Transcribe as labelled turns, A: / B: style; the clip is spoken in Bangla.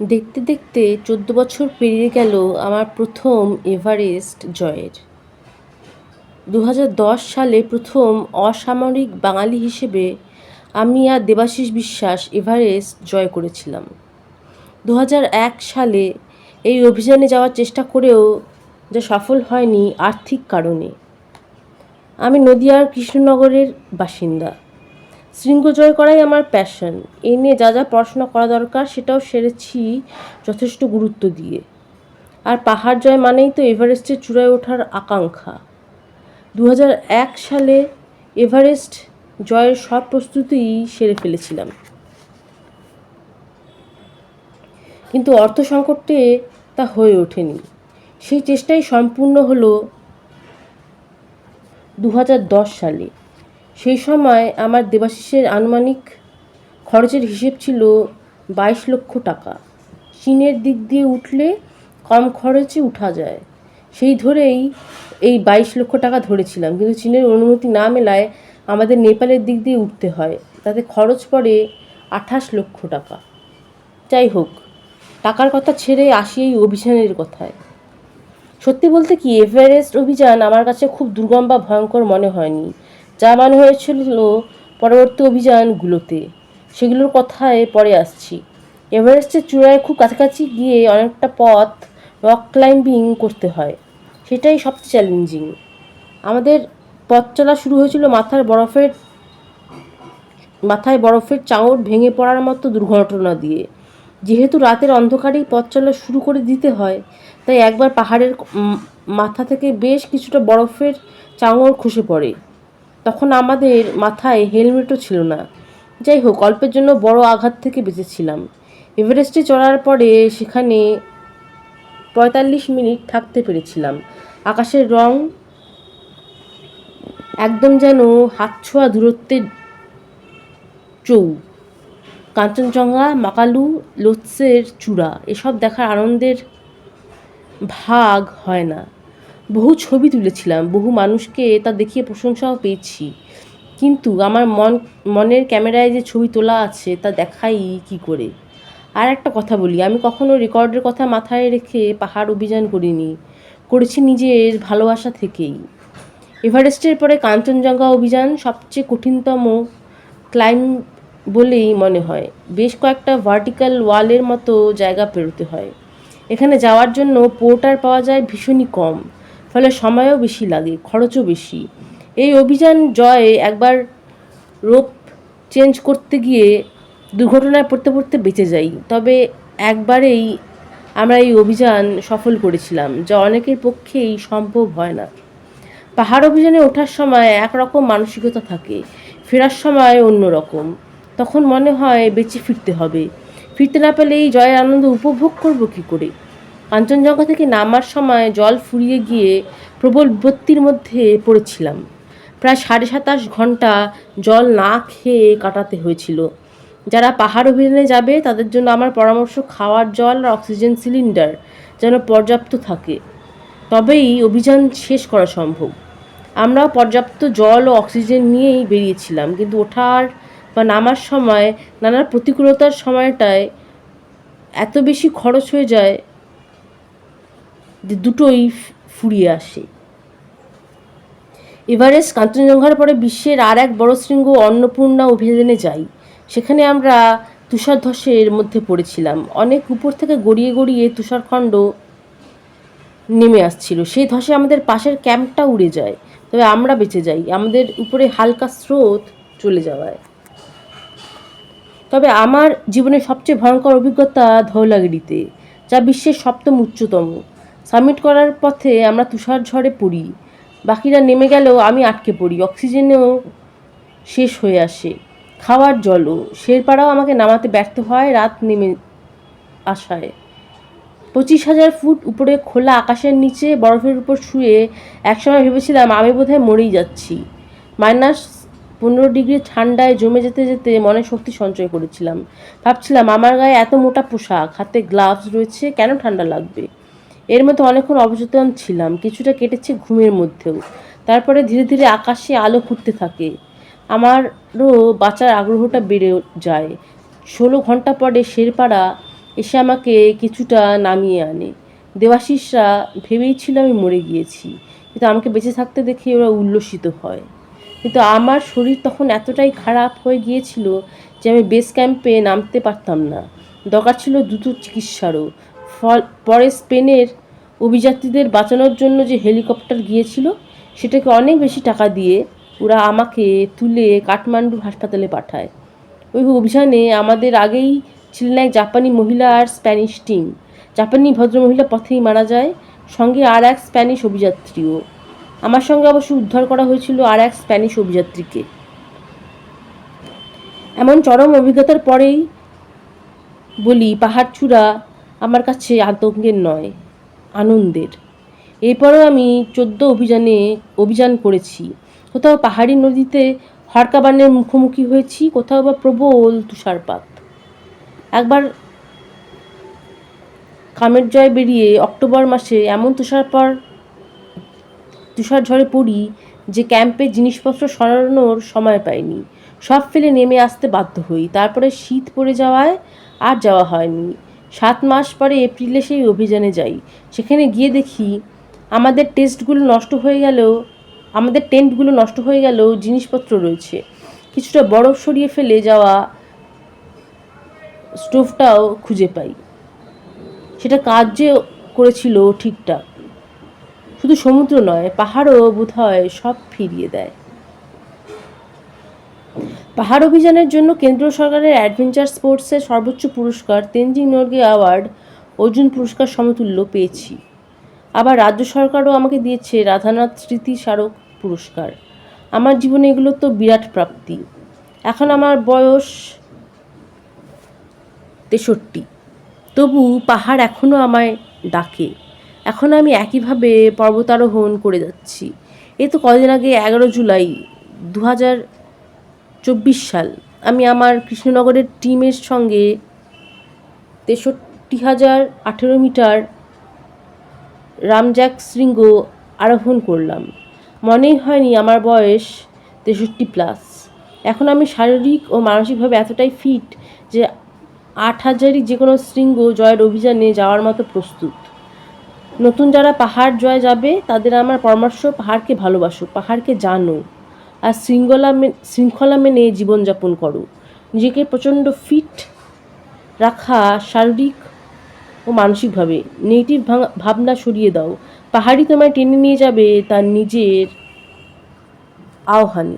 A: দেখতে দেখতে চোদ্দ বছর পেরিয়ে গেল আমার প্রথম এভারেস্ট জয়ের। দু সালে প্রথম অসামরিক বাঙালি হিসেবে আমি আর দেবাশিস বিশ্বাস এভারেস্ট জয় করেছিলাম। দু সালে এই অভিযানে যাওয়ার চেষ্টা করেও যা সফল হয়নি আর্থিক কারণে। আমি নদিয়ার কৃষ্ণনগরের বাসিন্দা। শৃঙ্গ জয় করাই আমার প্যাশন এই নিয়ে যা যা পড়াশোনা করা দরকার সেটাও সেরেছি যথেষ্ট গুরুত্ব দিয়ে। আর পাহাড় জয় মানেই তো এভারেস্টের চূড়ায় ওঠার আকাঙ্ক্ষা। দু সালে এভারেস্ট জয়ের সব প্রস্তুতিই সেরে ফেলেছিলাম। কিন্তু অর্থ সংকটে তা হয়ে ওঠেনি। সেই চেষ্টাই সম্পূর্ণ হলো দু হাজার দশ সালে। সেই সময় আমার দেবাশিসের আনুমানিক খরচের হিসেব ছিল বাইশ লক্ষ টাকা। চীনের দিক দিয়ে উঠলে কম খরচে উঠা যায়। সেই ধরেই এই বাইশ লক্ষ টাকা ধরেছিলাম। কিন্তু চীনের অনুমতি না মেলায় আমাদের নেপালের দিক দিয়ে উঠতে হয়। তাতে খরচ পড়ে আঠাশ লক্ষ টাকা। যাই হোক, টাকার কথা ছেড়ে আসি এই অভিযানের কথায়। সত্যি বলতে কি, এভারেস্ট অভিযান আমার কাছে খুব দুর্গম বা ভয়ঙ্কর মনে হয়নি। যা মনে হয়েছিল পরবর্তী অভিযানগুলোতে। সেগুলোর কথায় পরে আসছি। এভারেস্টের চূড়ায় খুব কাছাকাছি গিয়ে অনেকটা পথ রক ক্লাইম্বিং করতে হয়। সেটাই সবচেয়ে চ্যালেঞ্জিং। আমাদের পথ চলা শুরু হয়েছিল মাথার বরফের, মাথায় বরফের চাঙড় ভেঙে পড়ার মতো দুর্ঘটনা দিয়ে। যেহেতু রাতের অন্ধকারেই পথ চলা শুরু করে দিতে হয়, তাই একবার পাহাড়ের মাথা থেকে বেশ কিছুটা বরফের চাঙড় খসে পড়ে। তখন আমাদের মাথায় হেলমেটও ছিল না। যাই হোক, অল্পের জন্য বড় আঘাত থেকে বেঁচেছিলাম। এভারেস্টে চড়ার পরে সেখানে পঁয়তাল্লিশ মিনিট থাকতে পেরেছিলাম। আকাশের রং একদম যেন হাত ছোঁয়া দূরত্বের চৌ কাঞ্চনজঙ্ঘা, মাকালু, লোৎসের চূড়া, এসব দেখার আনন্দের ভাগ হয় না। বহু ছবি তুলেছিলাম, বহু মানুষকে তা দেখিয়ে প্রশংসাও পেয়েছি। কিন্তু আমার মন, মনের ক্যামেরায় যে ছবি তোলা আছে, তা দেখাই কি করে? আর একটা কথা বলি, আমি কখনো রেকর্ডের কথা মাথায় রেখে পাহাড় অভিযান করিনি, করেছি নিজের ভালোবাসা থেকেই। এভারেস্টের পরে কাঞ্চনজঙ্ঘা অভিযান সবচেয়ে কঠিনতম ক্লাইম্ব বলেই মনে হয়। বেশ কয়েকটা ভার্টিক্যাল ওয়ালের মতো জায়গা পেরোতে হয়। এখানে যাওয়ার জন্য পোর্টার পাওয়া যায় ভীষণই কম। ফলে সময়ও বেশি লাগে, খরচও বেশি। এই অভিযান জয়ে একবার রোপ চেঞ্জ করতে গিয়ে দুর্ঘটনায় পড়তে পড়তে বেঁচে যাই। তবে একবারেই আমরা এই অভিযান সফল করেছিলাম, যা অনেকের পক্ষেই সম্ভব হয় না। পাহাড় অভিযানে ওঠার সময় একরকম মানসিকতা থাকে, ফেরার সময় অন্য রকম তখন মনে হয় বেঁচে ফিরতে হবে। ফিরতে না পেলে এই জয়ের আনন্দ উপভোগ করব কী করে? কাঞ্চনজঙ্ঘা থেকে নামার সময় জল ফুরিয়ে গিয়ে প্রবল বিপত্তির মধ্যে পড়েছিলাম। প্রায় সাড়ে সাতাশ ঘণ্টা জল না খেয়ে কাটাতে হয়েছিল। যারা পাহাড় অভিযানে যাবে, তাদের জন্য আমার পরামর্শ খাওয়ার জল আর অক্সিজেন সিলিন্ডার যেন পর্যাপ্ত থাকে। তবেই অভিযান শেষ করা সম্ভব। আমরাও পর্যাপ্ত জল ও অক্সিজেন নিয়েই বেরিয়েছিলাম, কিন্তু ওঠার বা নামার সময় নানা প্রতিকূলতার সময়টায় এত বেশি খরচ হয়ে যায় যে দুটোই ফুরিয়ে আসে। এভারেস্ট, কাঞ্চনজঙ্ঘার পরে বিশ্বের আর এক বড় শৃঙ্গ অন্নপূর্ণা অভিযানে যাই। সেখানে আমরা তুষার তুষারধসের মধ্যে পড়েছিলাম। অনেক উপর থেকে গড়িয়ে গড়িয়ে তুষারখণ্ড নেমে আসছিল। সেই ধসে আমাদের পাশের ক্যাম্পটা উড়ে যায়। তবে আমরা বেঁচে যাই। আমাদের উপরে হালকা স্রোত চলে যাওয়ায়। তবে আমার জীবনের সবচেয়ে ভয়ঙ্কর অভিজ্ঞতা ধৌলাগিরিতে, যা বিশ্বের সপ্তম উচ্চতম। সাবমিট করার পথে আমরা তুষার ঝড়ে পড়ি। বাকিরা নেমে গেলেও আমি আটকে পড়ি। অক্সিজেনেও শেষ হয়ে আসে। খাওয়ার জলও। শেরপাড়াও আমাকে নামাতে ব্যর্থ হয় রাত নেমে আসায়। পঁচিশ হাজার ফুট উপরে খোলা আকাশের নিচে বরফের উপর শুয়ে একসময় ভেবেছিলাম আমি বোধহয় মরেই যাচ্ছি। মাইনাস পনেরো ডিগ্রি ঠান্ডায় জমে যেতে যেতে মনে শক্তি সঞ্চয় করেছিলাম। ভাবছিলাম, আমার গায়ে এত মোটা পোশাক, হাতে গ্লাভস রয়েছে, কেন ঠান্ডা লাগবে? এর মধ্যে অনেকক্ষণ অবচেতন ছিলাম, কিছুটা কেটেছে ঘুমের মধ্যেও। তারপরে ধীরে ধীরে আকাশে আলো ফুটতে থাকে। আমারও বাঁচার আগ্রহটা বেড়ে যায়। ষোলো ঘণ্টা পরে শেরপাড়া এসে আমাকে কিছুটা নামিয়ে আনে। দেবাশিসরা ভেবেই ছিল আমি মরে গিয়েছি, কিন্তু আমাকে বেঁচে থাকতে দেখে ওরা উল্লসিত হয়। কিন্তু আমার শরীর তখন এতটাই খারাপ হয়ে গিয়েছিল যে আমি বেস ক্যাম্পে নামতে পারতাম না। দরকার ছিল দ্রুত চিকিৎসারও। পরে স্পেনের অভিযাত্রীদের বাঁচানোর জন্য যে হেলিকপ্টার গিয়েছিল, সেটাকে অনেক বেশি টাকা দিয়ে ওরা আমাকে তুলে কাঠমান্ডু হাসপাতালে পাঠায়। ওই অভিযানে আমাদের আগেই ছিলেন এক জাপানি মহিলা আর স্প্যানিশ টিম। জাপানি ভদ্রমহিলা পথেই মারা যায়, সঙ্গে আর এক স্প্যানিশ অভিযাত্রীও। আমার সঙ্গে অবশ্য উদ্ধার করা হয়েছিল আর এক স্প্যানিশ অভিযাত্রীকে। এমন চরম অভিজ্ঞতার পরেই বলি পাহাড় চূড়া আমার কাছে আতঙ্কের নয়, আনন্দের। এরপরও আমি চোদ্দ অভিযানে অভিযান করেছি। কোথাও পাহাড়ি নদীতে হরকাবানের মুখোমুখি হয়েছি, কোথাও বা প্রবল তুষারপাত। একবার কামের জয় বেরিয়ে অক্টোবর মাসে এমন তুষারপর, তুষার ঝড়ে পড়ি যে ক্যাম্পে জিনিসপত্র সরানোর সময় পাইনি। সব ফেলে নেমে আসতে বাধ্য হই। তারপরে শীত পড়ে যাওয়ায় আর যাওয়া হয়নি। সাত মাস পরে এপ্রিলে সেই অভিযানে যাই। সেখানে গিয়ে দেখি আমাদের টেস্টগুলো নষ্ট হয়ে গেলেও, আমাদের টেন্টগুলো নষ্ট হয়ে গেলেও জিনিসপত্র রয়েছে। কিছুটা বরফ সরিয়ে ফেলে যাওয়া স্টোভটাও খুঁজে পাই। সেটা কাজ যে করেছিল ঠিকঠাক। শুধু সমুদ্র নয়, পাহাড়ও বোধহয় সব ফিরিয়ে দেয়। পাহাড় অভিযানের জন্য কেন্দ্র সরকারের অ্যাডভেঞ্চার স্পোর্টসের সর্বোচ্চ পুরস্কার তেনজিং নর্গে অ্যাওয়ার্ড, অর্জুন পুরস্কার সমতুল্য পেয়েছি। আবার রাজ্য সরকারও আমাকে দিয়েছে রাধানাথ স্মৃতি স্মারক পুরস্কার। আমার জীবনে এগুলো তো বিরাট প্রাপ্তি। এখন আমার বয়স তেষট্টি। তবু পাহাড় এখনও আমায় ডাকে। এখন আমি একইভাবে পর্বতারোহণ করে যাচ্ছি। এ তো কদিন আগে এগারো জুলাই দু হাজার চব্বিশ সাল। আমি আমার কৃষ্ণনগরের টিমের সঙ্গে তেষট্টি হাজার আঠেরো মিটার রামজ্যাক শৃঙ্গ আরোহণ করলাম। মনেই হয়নি আমার বয়স তেষট্টি প্লাস এখন আমি শারীরিক ও মানসিকভাবে এতটাই ফিট যে আট হাজারই যে কোনো শৃঙ্গ জয়ের অভিযানে যাওয়ার মতো প্রস্তুত। নতুন যারা পাহাড় জয় যাবে, তাদের আমার পরামর্শ পাহাড়কে ভালোবাসো, পাহাড়কে জানো। আর শৃঙ্খলা শৃঙ্খলা মেনে জীবনযাপন করো। নিজেকে প্রচণ্ড ফিট রাখা শারীরিক ও মানসিকভাবে। নেগেটিভ ভাবনা সরিয়ে দাও। পাহাড়ি তোমায় টেনে নিয়ে যাবে তার নিজের আহ্বানে।